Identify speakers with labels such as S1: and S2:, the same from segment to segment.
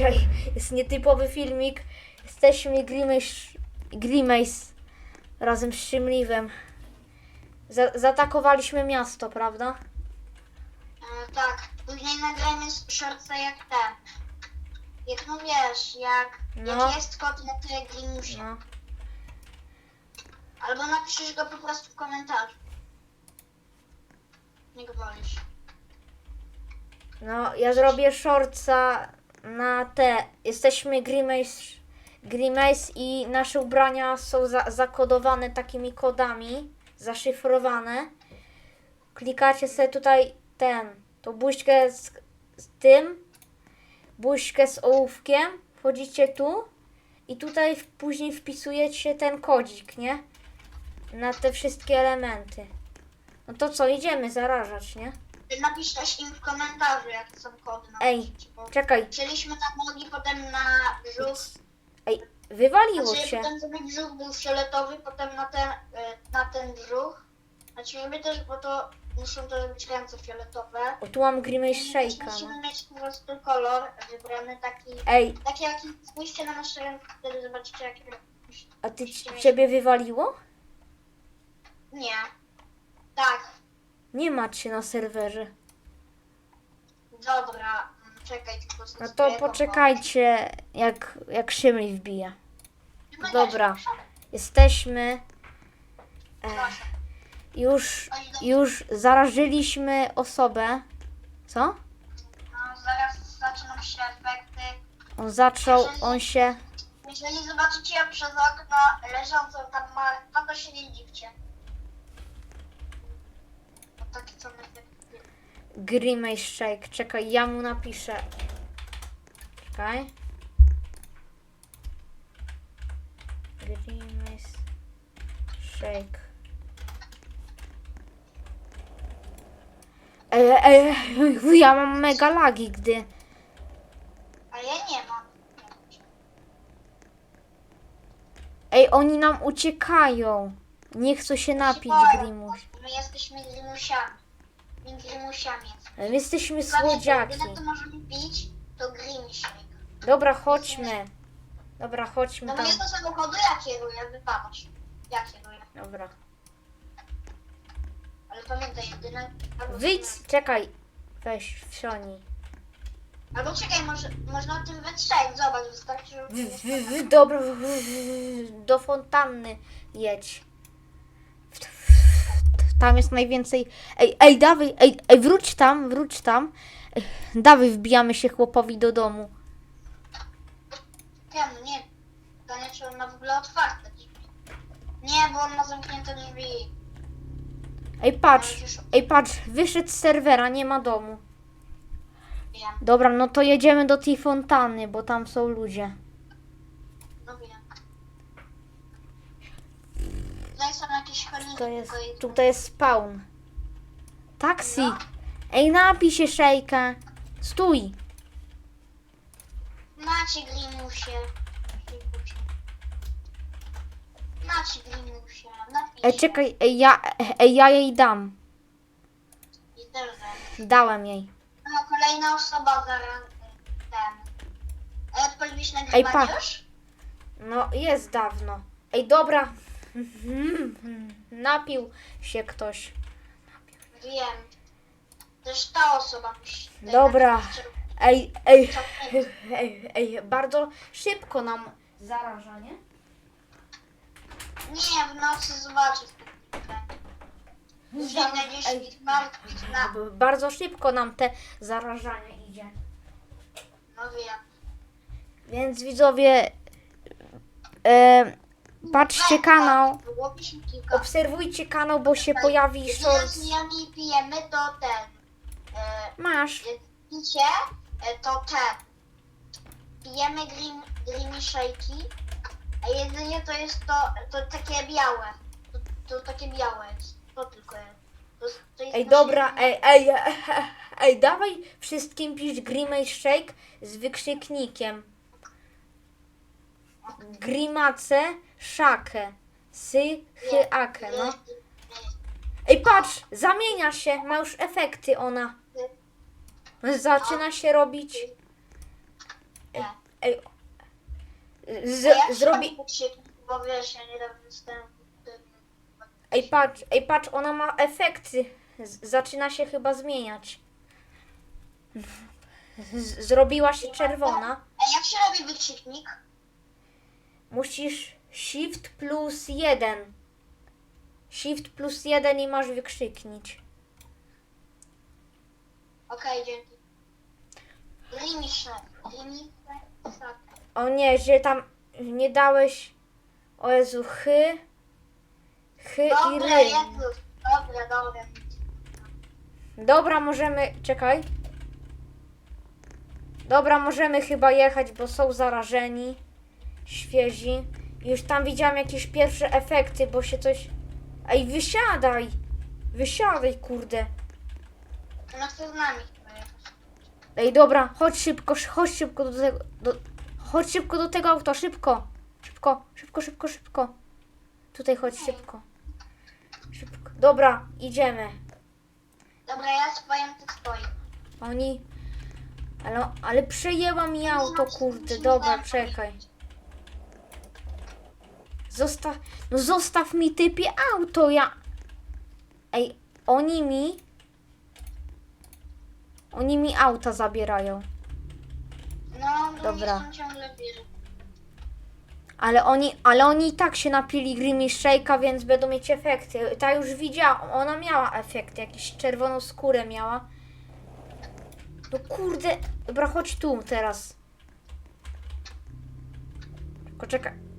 S1: 320 i dzisiaj jest nietypowy filmik. Jesteśmy Grimace, Grimace razem z Szymliwem. Za, zaatakowaliśmy miasto, prawda?
S2: E, tak, później nagrajmy shortsa jak te. Jak no wiesz, jak,
S1: No.
S2: jak jest kod na tyle Grimusia.
S1: No.
S2: Albo napiszesz go po prostu w komentarzu. Jak wolisz.
S1: No, ja zrobię shortsa na te. Jesteśmy Grimace, Grimace i nasze ubrania są za, zakodowane takimi kodami, zaszyfrowane. Klikacie sobie tutaj ten, tą buźkę z, z tym, buźkę z ołówkiem, wchodzicie tu i tutaj później wpisujecie ten kodzik, nie? Na te wszystkie elementy. No to co, idziemy zarażać, nie?
S2: Napisz też im w komentarzu, jakie są kody na
S1: Ej,
S2: bo
S1: Czekaj,
S2: Chcieliśmy na nogi, potem na brzuch.
S1: Ej, wywaliło
S2: Znaczy,
S1: cię.
S2: potem żeby brzuch był fioletowy, potem na ten, e, na ten brzuch. Znaczy żeby też, bo to muszą też być ręce fioletowe.
S1: O, tu mam Grimace Shake'a,
S2: Musimy
S1: no.
S2: mieć po prostu kolor wybrany taki,
S1: Ej,
S2: taki jaki spójrzcie na nasze ręce, wtedy zobaczycie jakie...
S1: a ty ciebie wywaliło?
S2: Nie. Tak,
S1: Nie macie na serwerze.
S2: dobra. mm, Czekaj, tylko
S1: No to poczekajcie, jak, jak Szymli wbija.
S2: No
S1: Dobra. Jesteśmy. E,
S2: proszę.
S1: już, już zarażyliśmy osobę. Co?
S2: No, zaraz zaczną się efekty.
S1: On zaczął, on się.
S2: Jeżeli zobaczycie przez okno leżącą tam martwą, to się nie dziwcie. Takie są efekty.
S1: Grimace Shake. Czekaj, ja mu napiszę. Czekaj. Grimace Shake. Ej, ej, ej, ja mam mega lagi, gdy.
S2: A ja nie mam.
S1: Ej, oni nam uciekają. Nie chcą się napić, Grimuś.
S2: My jesteśmy grimusiami. My grimusiami.
S1: My jesteśmy słodziaki.
S2: Jedyne co możemy pić to grimusiak.
S1: Dobra, chodźmy. Dobra, chodźmy
S2: No
S1: tam.
S2: mnie do samochodu ja kieruję, wypadasz. Ja kieruję.
S1: Dobra.
S2: Ale pamiętaj, jedyne... Albo,
S1: Wyjdź, czekaj. Weź, wsiąnij.
S2: albo czekaj, może, można o tym wytrzeć. Zobacz, wystarczy, że...
S1: Dobra, w, w, w, do fontanny jedź. Tam jest najwięcej. Ej, ej, dawaj, ej, ej, wróć tam, wróć tam. Ej, Dawaj, wbijamy się chłopowi do domu.
S2: Nie, no nie. Pytanie, czy on ma w ogóle otwarte drzwi. Nie, bo on ma zamknięte drzwi.
S1: Ej, patrz, ej, patrz, wyszedł z serwera, nie ma domu.
S2: Wiem,
S1: Dobra, no to jedziemy do tej fontanny, bo tam są ludzie.
S2: no wiem. Tutaj są jakieś choliny.
S1: To jest, tutaj jest spawn. Taksi.
S2: No.
S1: Ej, napij się szejka. Stój.
S2: Macie Grimusie. Macie Grimusie. Napij
S1: Ej,
S2: się.
S1: czekaj, ej, ja, ej, ja jej dam.
S2: I też dam.
S1: Dałem jej.
S2: No, kolejna osoba zaraz ten. Ej, odpaliłeś
S1: Ej,
S2: nagrywanie
S1: pa.
S2: już?
S1: No, jest dawno. Ej, dobra. Napił się ktoś.
S2: Wiem. Też ta osoba
S1: Dobra. Ej, ej, ej, ej, bardzo szybko nam zaraża, nie?
S2: Nie, w nocy zobaczysz. Martwych na...
S1: B- Bardzo szybko nam te zarażanie idzie.
S2: No wiem.
S1: Więc widzowie, e, patrzcie kanał,
S2: kilka.
S1: obserwujcie kanał, bo się pojawi
S2: Jeżeli
S1: shorts.
S2: nimi pijemy, to ten. E,
S1: Masz.
S2: picie, e, to ten. Pijemy green, green shake'i, a jedynie to jest to, to takie białe. To, to takie białe jest. To tylko jest. To, jest- to jest
S1: Ej,
S2: nasze
S1: dobra, ej, ej, ej, ej, dawaj wszystkim pisz Grimace Shake z wykrzyknikiem. Grimace, szakę, sy, hy, akę, no. Ej, patrz, zamienia się, ma już efekty ona. Zaczyna się robić Ej, ej. Z, zrobi...
S2: się wykrzyknik, bo wiesz, ja niedawno dostałem...
S1: Ej, patrz, ej, patrz, ona ma efekty. Z, zaczyna się chyba zmieniać. Z, zrobiła się czerwona.
S2: A jak się robi wykrzyknik?
S1: Musisz Shift plus 1. Shift plus 1 i masz wykrzyknić.
S2: Okej, dzięki. Grimisze. Tak.
S1: O nie, że tam nie dałeś. O Jezu, chy. Chy i
S2: Dobra,
S1: ry.
S2: Jezus. Dobra, dobra.
S1: Dobra, możemy. Czekaj. Dobra, możemy chyba jechać, bo są zarażeni. Świezi. Już tam widziałam jakieś pierwsze efekty, bo się coś. Ej, wysiadaj! Wysiadaj, kurde.
S2: No chce z nami.
S1: Ej, dobra, chodź szybko, sz- chodź szybko do tego. Do, chodź szybko do tego auta, szybko. Szybko, szybko, szybko, szybko. Tutaj chodź szybko. Szybko. Dobra, idziemy.
S2: Dobra, ja swoim, ty swoim.
S1: Oni. Ale, ale przejęła mi auto, kurde. Dobra, czekaj. Zostaw. No zostaw mi typie auto, ja. Ej, oni mi. Oni mi auta zabierają.
S2: No, bo
S1: Dobra.
S2: nie są ciągle bierze.
S1: Ale oni, ale oni i tak się napili Grimmy Shake'a, więc będą mieć efekty. Ta już widziała, ona miała efekty, jakąś czerwoną skórę miała. No kurde, dobra, chodź tu teraz. Tylko czekaj.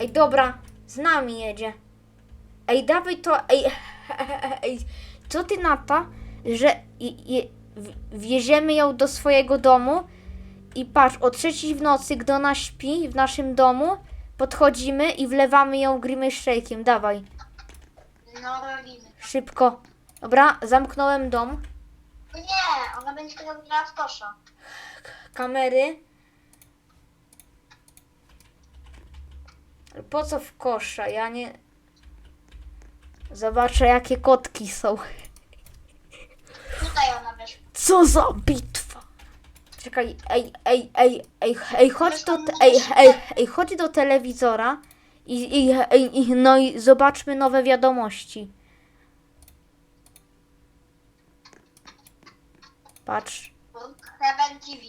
S1: Ej, dobra, z nami jedzie. Ej, dawaj to, ej, ej, co ty na to, że wieziemy ją do swojego domu i patrz, o trzeciej w nocy, gdy ona śpi w naszym domu, podchodzimy i wlewamy ją Grimmy Shake'iem, dawaj,
S2: No, robimy.
S1: szybko. Dobra, zamknąłem dom,
S2: nie, ona będzie teraz grała w kosza.
S1: kamery. Po co w kosza? Ja nie... Zobaczę, jakie kotki są.
S2: Tutaj ona wiesz.
S1: Co za bitwa! Czekaj, ej, ej, ej, ej, ej, chodź do, te, ej, ej, ej, chodź do telewizora i, i, i, i, no i zobaczmy nowe wiadomości. Patrz,
S2: Heaven TV.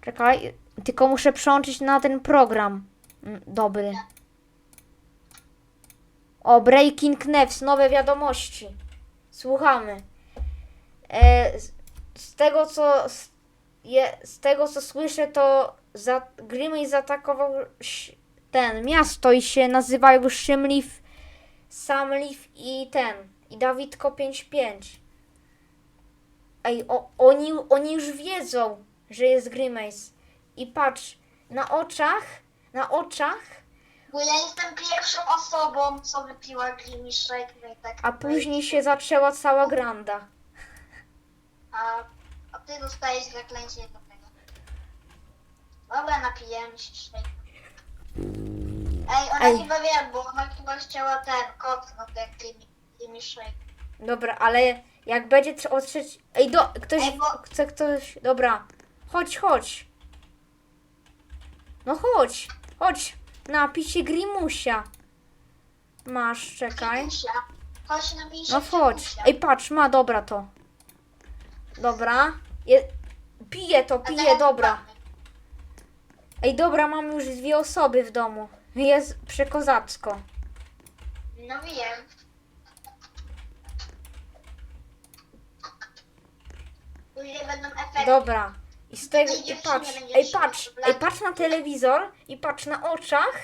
S1: czekaj, tylko muszę przełączyć na ten program. Mm, Dobry. O, Breaking News, nowe wiadomości. Słuchamy. E, z, z tego co z, je, z tego co słyszę, to za, Grimmy zaatakował ten miasto i się nazywają Szymliw, Samliw i ten i Dawidko 55. Ej, o, oni, oni już wiedzą, że jest Grimace. I patrz, na oczach, na oczach,
S2: Bo ja jestem pierwszą osobą, co wypiła Shake, no i tak.
S1: a później się zaczęła cała granda.
S2: A, a ty dostajesz zaklęcie do tego. Dobra, napijemy się Shake. Ej, ona
S1: Ej.
S2: chyba wie, bo ona chyba chciała ten kot, no ten Shake.
S1: Dobra, ale jak będzie trze- o trzeci... Ej, do, ktoś,
S2: Ej, bo-
S1: chce ktoś... Dobra, chodź, chodź. No chodź, chodź, napij się Grimusia. Masz, czekaj.
S2: Chodź
S1: No chodź. Ej, patrz, ma, dobra to. Dobra. Je, piję to, piję, dobra. Ej, dobra, mam już dwie osoby w domu. Jest przekozacko.
S2: No wiem. Później będą efekty.
S1: Dobra. I z tego, i patrz, ej patrz, ej patrz na telewizor i patrz na oczach,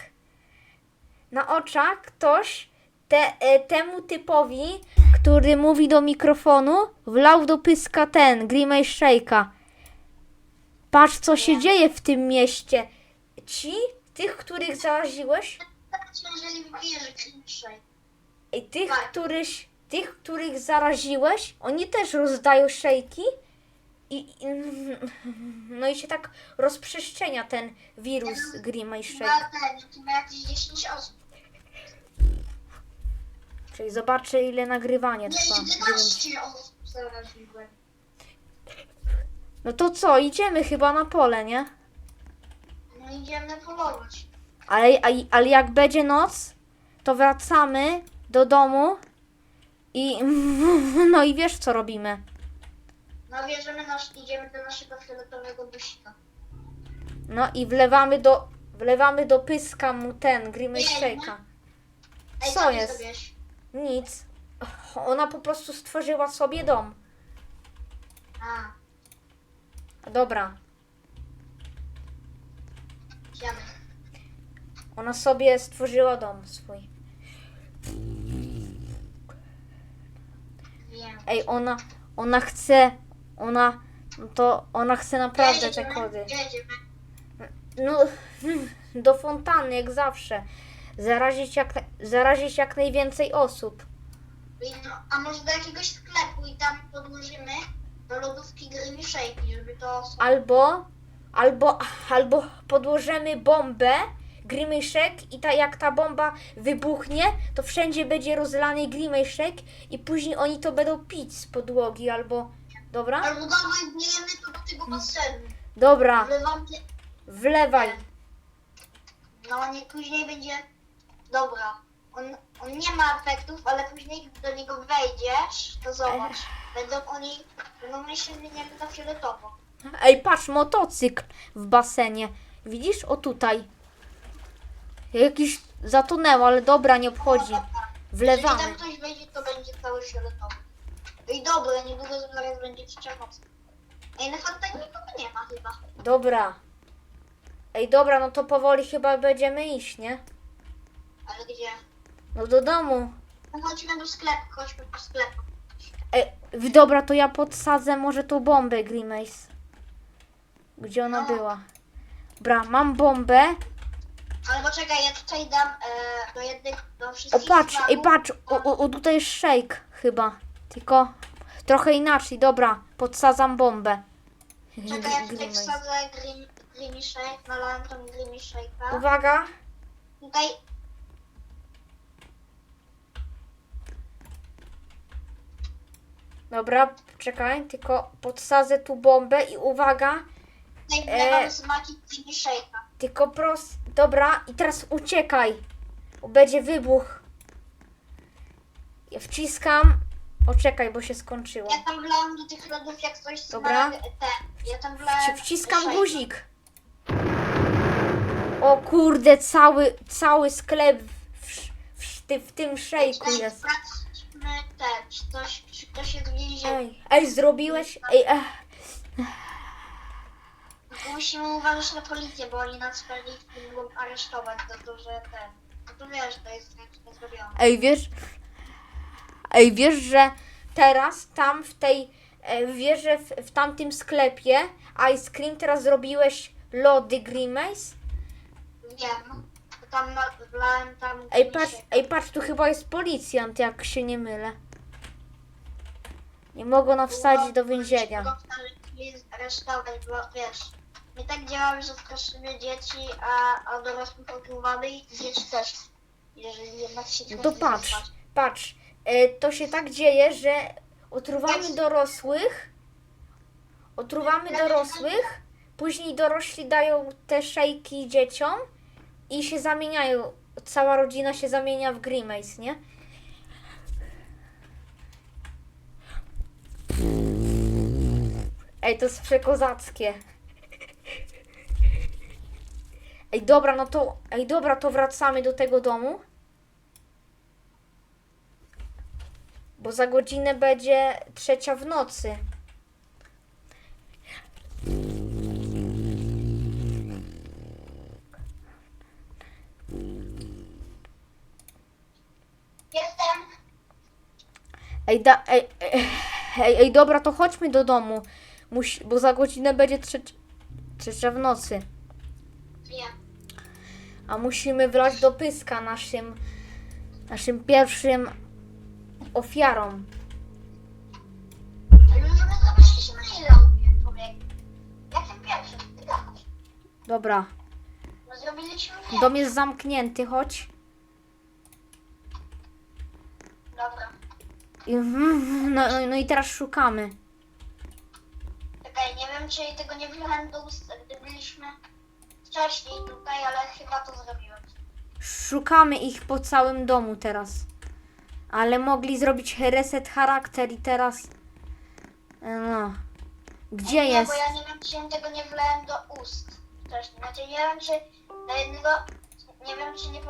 S1: na oczach ktoś te, e, temu typowi, który mówi do mikrofonu, wlał do pyska ten, Grimay Shake'a. Patrz co się dzieje w tym mieście. Ci, tych, których zaraziłeś,
S2: jeżeli Grimy Shake.
S1: ej, tych,
S2: Tak.
S1: któryś, tych, których zaraziłeś, oni też rozdają szejki i, no i się tak rozprzestrzenia ten wirus
S2: chyba jakieś 10 osób.
S1: Czyli zobaczę ile nagrywanie
S2: Nie,
S1: trwa.
S2: 11 osób zaraziłem.
S1: No to co, idziemy chyba na pole, nie?
S2: No idziemy polować.
S1: Ale, ale jak będzie noc, to wracamy do domu i no i wiesz co robimy.
S2: No bierzemy nasz, idziemy do naszego fioletowego busika.
S1: No i wlewamy do wlewamy do pyska mu ten Grimace Shake'a.
S2: Ej,
S1: Co
S2: ty
S1: jest?
S2: zrobiłeś?
S1: Nic. Ona po prostu stworzyła sobie dom.
S2: A,
S1: Dobra.
S2: idziemy.
S1: Ona sobie stworzyła dom swój.
S2: Wiem.
S1: Ej, ona ona chce ona to ona chce naprawdę te kody. No, do fontanny, jak zawsze. Zarazić jak, zarazić jak najwięcej osób.
S2: No, a może do jakiegoś sklepu i tam podłożymy do lodówki Shake, żeby to...
S1: Albo, albo, albo podłożymy bombę, Grimyszek i ta, jak ta bomba wybuchnie, to wszędzie będzie rozlany Grimyszek i później oni to będą pić z podłogi, albo... Dobra?
S2: Albo dawaj, wbijemy to do tego basenu.
S1: Dobra,
S2: Wlewam te...
S1: wlewaj.
S2: No nie, później będzie... Dobra. On, on nie ma efektów, ale później gdy do niego wejdziesz, to zobacz. Będą oni... Będą oni się zmieniali na fioletowo.
S1: Ej, patrz, motocykl w basenie. Widzisz? O tutaj. Jakiś zatonęło, ale dobra, nie obchodzi.
S2: Jeżeli
S1: Wlewamy.
S2: tam ktoś wejdzie, to będzie cały fioletowy. I dobra, niedługo zaraz będzie trzecia noc. Ej, na fontannie nikogo nie ma chyba.
S1: Dobra. Ej, dobra, no to powoli chyba będziemy iść, nie?
S2: Ale gdzie?
S1: No do domu.
S2: No chodźmy do sklepu, chodźmy po sklepu.
S1: Ej, w- dobra, to ja podsadzę może tą bombę, Grimace. Gdzie ona
S2: No.
S1: była? Dobra, mam bombę.
S2: Ale poczekaj, ja tutaj dam e, do jednych, do
S1: O,
S2: wszystkich
S1: patrz, ej,
S2: smaków.
S1: patrz. O, o, o, tutaj jest shake chyba. Tylko trochę inaczej. Dobra, podsadzam bombę.
S2: Czekaj, ja tutaj
S1: Grimace.
S2: wsadzę green, Greeny Shake, nalałem tam Greeny Shake'a.
S1: Uwaga.
S2: Tutaj
S1: Dobra, czekaj, tylko podsadzę tu bombę i uwaga,
S2: tutaj
S1: E.
S2: wlewam smaki Greeny Shake'a.
S1: tylko prost. Dobra, i teraz uciekaj, bo będzie wybuch. Ja wciskam. O, czekaj, bo się skończyło.
S2: Ja tam wlałem do tych lodów jak coś
S1: Dobra.
S2: te. Ja tam wlałem
S1: Wciskam guzik. O kurde, cały, cały sklep w, w, ty- w tym szejku
S2: Ej,
S1: jest.
S2: Sprawdźmy te, czy ktoś, czy ktoś jest w więzieniu.
S1: Ej, ej, zrobiłeś? Ej.
S2: Tylko Musimy uważać na policję, bo oni nas pewnie mogą aresztować za to, że ten. No to wiesz, to jest zrobione.
S1: Ej, wiesz? Ej, wiesz, że teraz tam w tej, e, wiesz, że w, w tamtym sklepie Ice Cream teraz zrobiłeś lody Grimace?
S2: Wiem. Bo tam tam.
S1: Ej, patrz, ej, patrz, tu chyba jest policjant, jak się nie mylę. Nie mogą nas wsadzić do więzienia.
S2: Aresztować, bo wiesz. My tak działamy, że straszymy dzieci, a, a dorosłych otruwamy i dzieci też. Jeżeli jednak się
S1: No to patrz, patrz. E, to się tak dzieje, że otruwamy dorosłych, otruwamy dorosłych, później dorośli dają te szejki dzieciom i się zamieniają. Cała rodzina się zamienia w Grimace, nie? Ej, to jest przekozackie. Ej, dobra, no to, ej, dobra, to wracamy do tego domu. Bo za godzinę będzie trzecia w nocy.
S2: Jestem.
S1: Ej, da, ej, ej, ej, ej, dobra, to chodźmy do domu. Musi, bo za godzinę będzie trzeć, trzecia w nocy.
S2: Wiem.
S1: A musimy wlać do pyska naszym, naszym pierwszym
S2: gadasz.
S1: Dobra, dom jest zamknięty, chodź.
S2: Dobra.
S1: I, no, no, no i teraz szukamy.
S2: Czekaj, nie wiem czy tego nie wziąłem do ust, gdy byliśmy wcześniej tutaj, ale chyba to zrobiłem.
S1: Szukamy ich po całym domu teraz. Ale mogli zrobić reset charakter i teraz. No. Gdzie
S2: nie,
S1: jest?
S2: bo ja nie wiem, czy jej tego nie wlałem do ust. Znaczy, nie wiem, czy do jednego, nie wiem, czy nie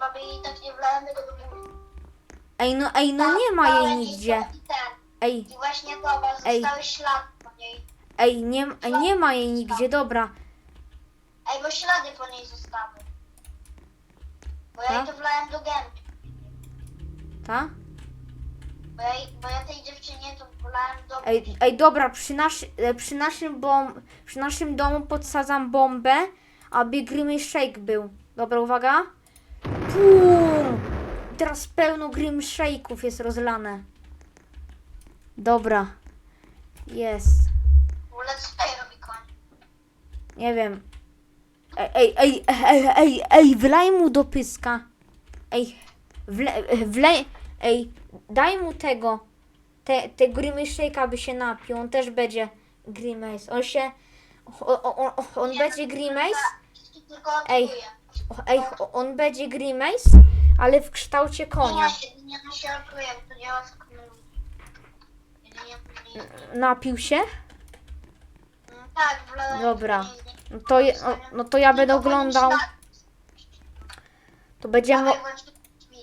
S2: baby i tak nie wlałem tego do ust.
S1: Ej, no, ej, no nie ma jej nigdzie.
S2: I ten.
S1: Ej,
S2: I właśnie zobacz,
S1: Ej.
S2: zostały ślady po niej.
S1: ej, nie, ej, nie ma jej nigdzie, dobra.
S2: Ej, bo ślady po niej zostały. Bo ja jej
S1: Tak?
S2: to wlałem do gęby.
S1: Ta?
S2: Bo ja, bo ja tej dziewczynie to wlałem do...
S1: Ej, ej, dobra, przy, nasz, e, przy, naszym bom, przy naszym domu podsadzam bombę, aby Grimmy Shake był. Dobra, uwaga. Pum! Teraz pełno Grim Shake'ów jest rozlane. Dobra. Jest.
S2: W ogóle co tutaj robi koń?
S1: Nie wiem. Ej, ej, ej, ej, ej, ej, wlej mu do pyska. Ej, wle, wlej, ej, daj mu tego. Te, te Shake'a by się napił, on też będzie Grimace. On się, o, o, o, on
S2: Nie,
S1: będzie Grimace, Ej. ej, on będzie Grimace, ale w kształcie konia.
S2: No.
S1: Napił się?
S2: Mm, Tak.
S1: Dobra. No to, je, no, no to ja będę
S2: nim
S1: oglądał,
S2: ślady.
S1: to będziemy,
S2: Dawaj, włącz drzwi.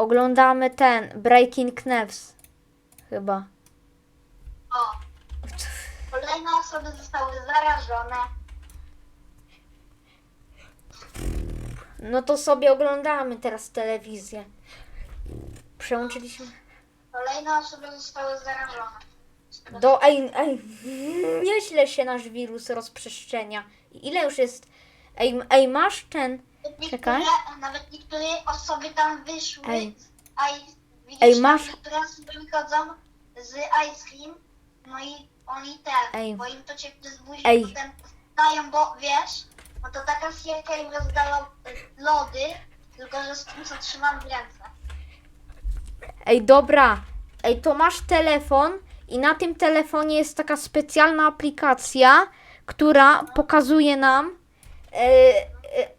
S1: Oglądamy ten, Breaking Knives. Chyba.
S2: O. Kolejne osoby zostały zarażone.
S1: No to sobie oglądamy teraz telewizję. Przełączyliśmy.
S2: Kolejne osoby zostały zarażone.
S1: Do. Ej, ej, nieźle się nasz wirus rozprzestrzenia. Ile już jest. Ej, ej masz ten.
S2: Niektóre,
S1: Czekaj.
S2: Nawet niektóre osoby tam wyszły.
S1: Ej.
S2: A i widzisz,
S1: Ej, masz-
S2: Niektóre osoby wychodzą z ice cream. No i oni ten,
S1: Ej.
S2: bo im to ciepło z buzi,
S1: Ej.
S2: potem dają, bo wiesz, no to taka sierka im rozdała y, lody, tylko że z tym co trzymam w ręce.
S1: Ej, dobra. Ej, to masz telefon i na tym telefonie jest taka specjalna aplikacja, która pokazuje nam e,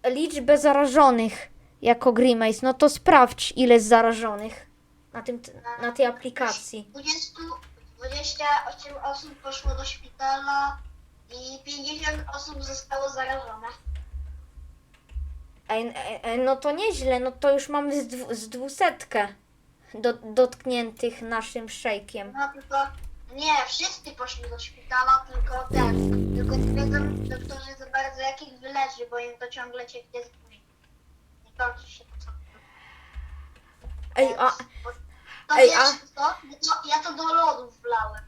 S1: liczbę zarażonych jako Grimace. No to sprawdź, ile jest zarażonych na, tym, na tej aplikacji.
S2: 20, 28 osób poszło do szpitala i 50 osób zostało zarażone.
S1: Ej, ej, no to nieźle, no to już mamy z, dwu, z dwusetkę do, dotkniętych naszym szejkiem.
S2: No tylko nie, wszyscy poszli do szpitala, tylko ten. Tylko nie wiedzą doktorzy za bardzo jak ich wyleczy, bo im to ciągle z buzi. Nie kończy się to co.
S1: Ej, a,
S2: To
S1: ej,
S2: wiesz
S1: a-
S2: co? No, ja to do lodów wlałem.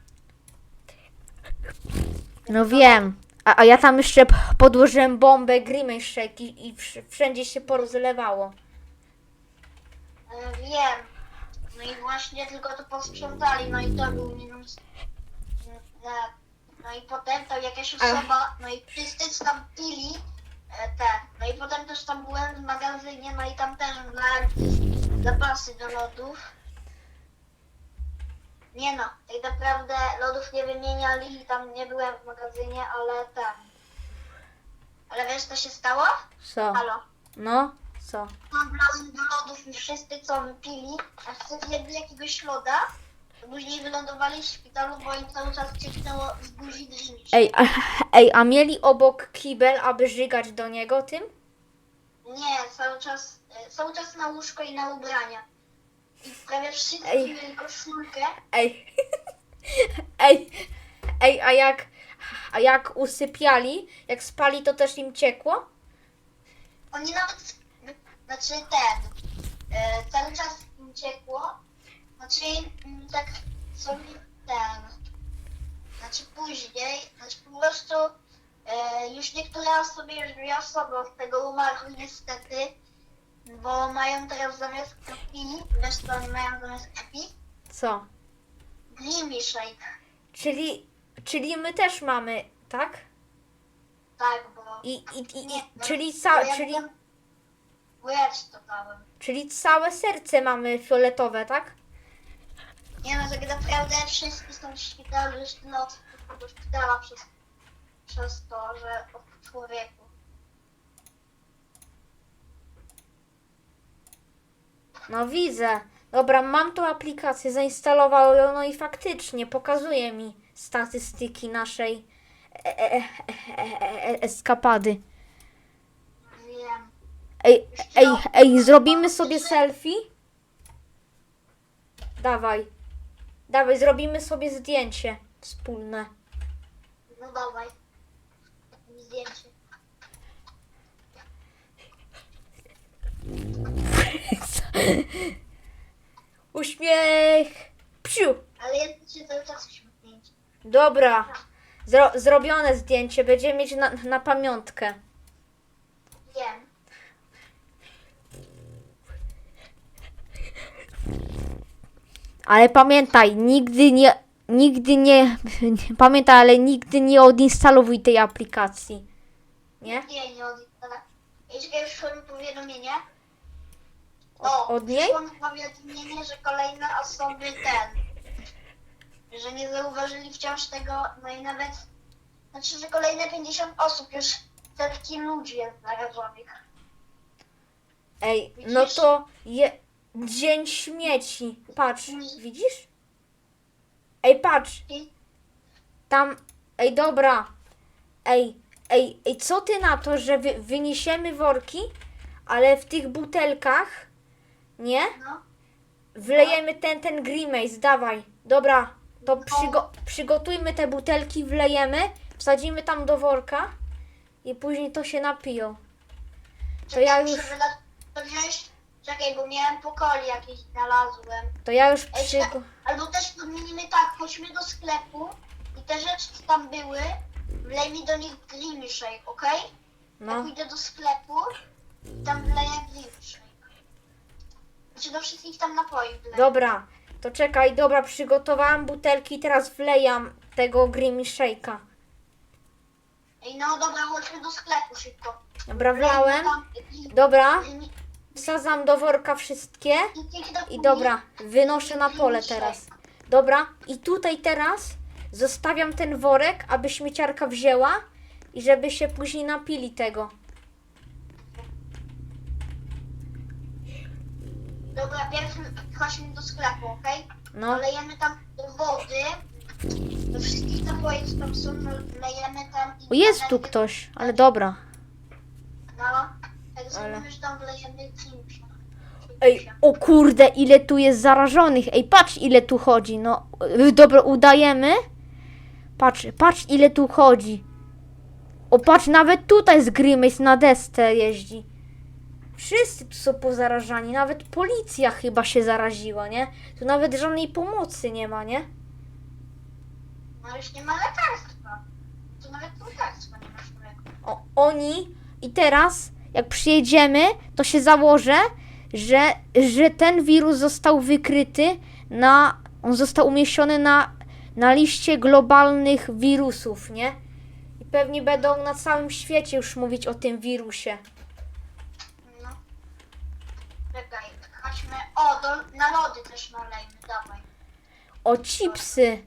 S1: no wiem. A, a ja tam jeszcze p- podłożyłem bombę Grimace Shake i, i wsz- wszędzie się porozlewało.
S2: E, wiem. No i właśnie tylko to posprzątali, no i to był minus. E, No i potem tam jakaś osoba, no i wszyscy tam pili e, te. No i potem też tam byłem w magazynie, no i tam też wlałem zapasy do lodów. Nie no, tak naprawdę lodów nie wymieniali i tam nie byłem w magazynie, ale tak. Ale wiesz co się stało?
S1: Co?
S2: Halo?
S1: No, co?
S2: Tam wlazłem do lodów i wszyscy co wypili, a wszyscy zjedli jakiegoś loda, później wylądowali w szpitalu, bo im cały czas cieknęło z buzi.
S1: Ej, a, ej, a mieli obok kibel, aby żygać do niego tym?
S2: Nie, cały czas, e, cały czas na łóżko i na ubrania. I prawie wszyscy
S1: Ej.
S2: mieli koszulkę.
S1: Ej, ej, ej, a jak, a jak usypiali, jak spali, to też im ciekło?
S2: Oni nawet, znaczy ten, e, cały czas im ciekło, znaczy mm, tak sobie ten, znaczy później, znaczy po prostu e, już niektóre osoby, już dwie osoby od tego umarły niestety, bo mają teraz zamiast krwi, oni mają zamiast krwi?
S1: Co?
S2: Grimy shake,
S1: Czyli, czyli my też mamy, tak?
S2: tak, bo...
S1: I, i, i,
S2: no,
S1: czyli,
S2: bo
S1: ca,
S2: ja
S1: czyli,
S2: Bo ja ci to dałem.
S1: czyli całe serce mamy fioletowe, tak?
S2: Nie no, tak naprawdę wszyscy są w szpitalu, już noc do szpitala przez, przez to, że od człowieku.
S1: No widzę. Dobra, mam tą aplikację, zainstalowałem ją, no i faktycznie pokazuje mi statystyki naszej e, e, e, e, e, eskapady.
S2: Wiem.
S1: Ej, ej, ej, zrobimy sobie selfie? Dawaj. Dawaj, zrobimy sobie zdjęcie wspólne.
S2: No dawaj. Zdjęcie.
S1: Uśmiech! Psiu!
S2: Ale jesteście cały czas.
S1: Dobra. Zro zrobione zdjęcie, będziemy mieć na, na pamiątkę.
S2: Wiem.
S1: Ale pamiętaj, nigdy nie, nigdy nie, nie pamiętaj, ale nigdy nie odinstalowuj tej aplikacji. Nie?
S2: Nie, nie od... Ej, czekaj, przyszło mi powiadomienie.
S1: Od, od niej?
S2: Przyszło mi powiadomienie, że kolejne osoby ten... Że nie zauważyli wciąż tego, no i nawet... Znaczy, że kolejne 50 osób już setki ludzi jest zarażonych.
S1: Ej, no
S2: Widzisz?
S1: to je, dzień śmieci. Patrz, widzisz? Ej, patrz, tam, ej, dobra. Ej, ej, ej, co ty na to, że wy, wyniesiemy worki, ale w tych butelkach, nie?
S2: no,
S1: Wlejemy ten, ten grimace, dawaj. Dobra, to przygo przygotujmy te butelki, wlejemy, wsadzimy tam do worka i później to się napiją. To ja już,
S2: to wziąć... Czekaj, bo miałem pokoli jakieś znalazłem.
S1: to ja już
S2: Ej, czekaj, Albo też podmienimy tak, chodźmy do sklepu i te rzeczy, co tam były, wlej mi do nich Dreamy Shake, okej? Ja
S1: No,
S2: pójdę do sklepu i tam wleję Dreamy Shake. Znaczy do wszystkich tam napoi wleję.
S1: dobra, to czekaj, dobra, przygotowałam butelki, teraz wlejam tego grimy shake'a.
S2: Ej, no dobra, chodźmy do sklepu szybko.
S1: Dobra,
S2: Wlejmy
S1: wlałem.
S2: tam
S1: Dobra, wsadzam do worka wszystkie.
S2: i
S1: dobra, wynoszę na pole teraz. Dobra, i tutaj teraz zostawiam ten worek, aby śmieciarka wzięła i żeby się później napili tego.
S2: Dobra, pierwszy chodźmy do sklepu, okej?
S1: No,
S2: Lejemy tam wody, do wszystkich napoi, co tam są, no, lejemy tam i...
S1: o, jest tu ktoś, ale dobra.
S2: No, jak
S1: Ale-
S2: tam wlejemy.
S1: Ej, o kurde, ile tu jest zarażonych. Ej, patrz ile tu chodzi. No, y, dobra, udajemy. Patrz, patrz ile tu chodzi. O, patrz, nawet tutaj z Grimace na desce jeździ. Wszyscy tu są pozarażani, nawet policja chyba się zaraziła, nie? Tu nawet żadnej pomocy nie ma, nie?
S2: No już nie ma lekarstwa. Tu nawet lekarstwa nie ma.
S1: O, oni i teraz, jak przyjedziemy, to się założę, że, że ten wirus został wykryty na. On został umieszczony na, na liście globalnych wirusów, nie? I pewnie będą na całym świecie już mówić o tym wirusie.
S2: No. Czekaj, chodźmy. O, do, na lody też nalejmy, dawaj.
S1: O chipsy,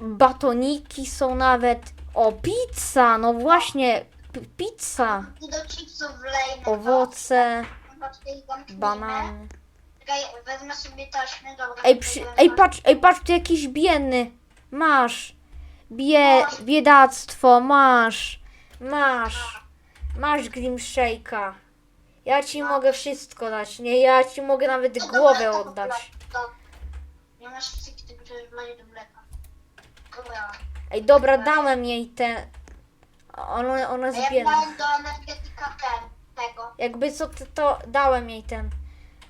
S1: batoniki są nawet. O pizza, no właśnie, p- pizza,
S2: I do chipsów
S1: owoce,
S2: No, tutaj zamknijmy.
S1: banany.
S2: Czekaj, wezmę sobie taśmy, dobra.
S1: Ej, przy,
S2: wezmę.
S1: ej, patrz, ej, patrz, tu jakiś biedny. Masz. Bie, biedactwo, masz. Masz. Masz Grim Shake'a. Ja ci mogę wszystko dać, nie? Ja ci mogę nawet
S2: No,
S1: głowę
S2: to
S1: oddać.
S2: wlej, to. Nie masz wszystkich do mleka. Dobra.
S1: Ej, dobra, dałem jej te... Ona, ona
S2: A
S1: jest
S2: ja
S1: biedna.
S2: dałem do energetyka ten, tego.
S1: Jakby co, to, to dałem jej ten.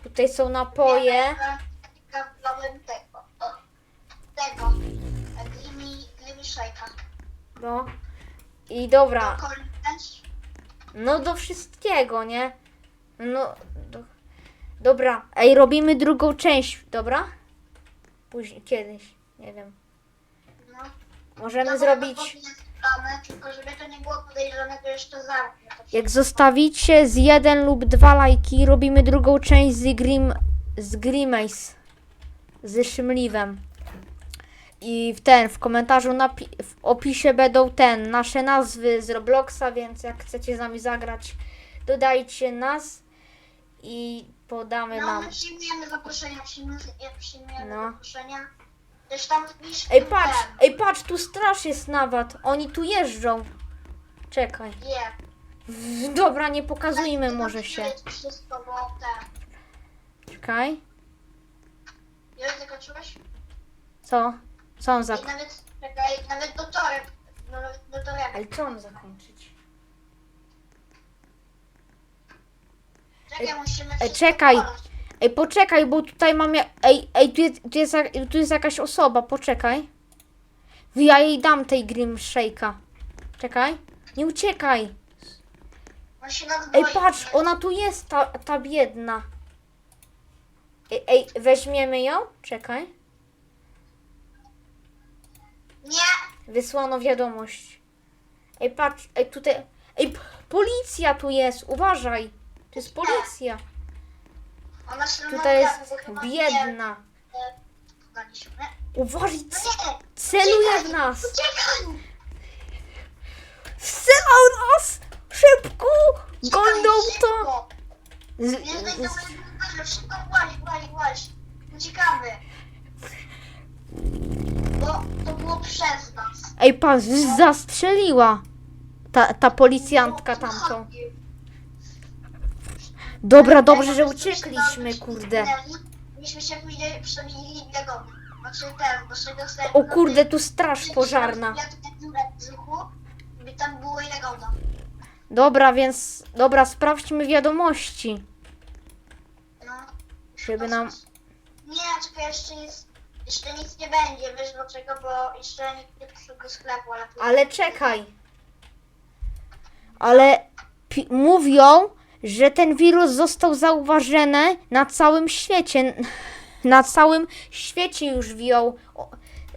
S1: Tutaj są napoje.
S2: Ja dałem tego. O, tego.
S1: No. I dobra. No do wszystkiego, nie? No, do... dobra. Ej, robimy drugą część, dobra? Później, kiedyś, nie wiem.
S2: No.
S1: Możemy
S2: Dobra,
S1: zrobić,
S2: To powinien plany, tylko żeby to nie było podejrzane, to jeszcze zamknę. To
S1: jak zostawicie z jeden lub dwa lajki, robimy drugą część z Grim, z Grimace. z szymliwem. I w ten, w komentarzu, napi- w opisie będą ten, nasze nazwy z Robloxa, więc jak chcecie z nami zagrać, dodajcie nas i podamy
S2: No,
S1: nam.
S2: my przyjmujemy zaproszenia, przyjmujemy, przyjmujemy
S1: No.
S2: zaproszenia. Też tam wpisz
S1: Ej,
S2: ten,
S1: patrz, ej, patrz, tu straż jest nawet. Oni tu jeżdżą. Czekaj.
S2: Nie.
S1: Dobra, nie pokazujmy może się.
S2: Wszystko, bo ten.
S1: Czekaj.
S2: Już zakończyłeś?
S1: Co? Co on
S2: I
S1: zakończyć?
S2: nawet, czekaj, nawet do toreb. Nawet do.
S1: Ale co on zakończyć?
S2: Czekaj, musimy
S1: Ej,
S2: wszystko
S1: czekaj. Ej, poczekaj, bo tutaj mam. Ja... Ej, ej, tu jest, tu, jest, tu jest jakaś osoba, poczekaj. Ja jej dam tej Grim Shake'a. Czekaj. Nie uciekaj. Ej, patrz, ona tu jest, ta, ta biedna. Ej, ej, weźmiemy ją? Czekaj.
S2: Nie!
S1: Wysłano wiadomość. Ej, patrz, ej, tutaj. Ej, policja tu jest, uważaj. To jest policja.
S2: Ona się
S1: Tutaj jest
S2: bo
S1: biedna.
S2: E.
S1: Uważaj,
S2: No
S1: c-
S2: nie!
S1: celuje w nas.
S2: Uciekaj!
S1: Strzelał nas! Szybko! Goldą to!
S2: Szybko!
S1: Z,
S2: Nie znajdę
S1: z,
S2: mojego numeru, szybko łaź, łaź, łaź. Uciekamy. Bo to było przez nas.
S1: ej, patrz, zastrzeliła ta, ta policjantka tamtą. Dobra, dobrze, że uciekliśmy, kurde.
S2: Myśmy się później. Znaczy ten, do swojego sklepu.
S1: O kurde, tu straż pożarna.
S2: Tam było.
S1: Dobra, więc, dobra, sprawdźmy wiadomości.
S2: No.
S1: Żeby nam-
S2: Nie, czekaj, jeszcze jest... Jeszcze nic nie będzie, wiesz dlaczego, bo jeszcze nikt nie do sklepu, ale...
S1: Ale czekaj. Ale pi- mówią, że ten wirus został zauważony na całym świecie. Na całym świecie już wią,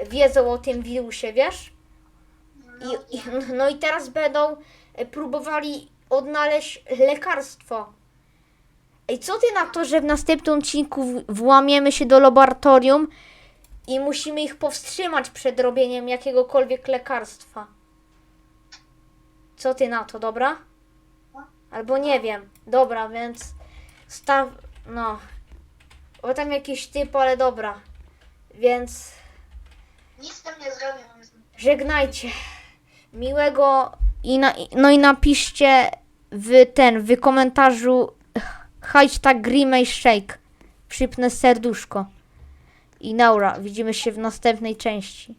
S1: wiedzą o tym wirusie, wiesz? I, no i teraz będą e, próbowali odnaleźć lekarstwo. Ej, co ty na to, że w następnym odcinku włamiemy się do laboratorium i musimy ich powstrzymać przed robieniem jakiegokolwiek lekarstwa? Co ty na to, dobra? Albo nie wiem. Dobra, więc staw... No. O tam jakiś typ, ale dobra. Więc
S2: Nic z tym nie zrobię.
S1: żegnajcie. Miłego i na, no i napiszcie w ten, w komentarzu hashtag Grimay Shake. Przypnę serduszko. I Naura, widzimy się w następnej części.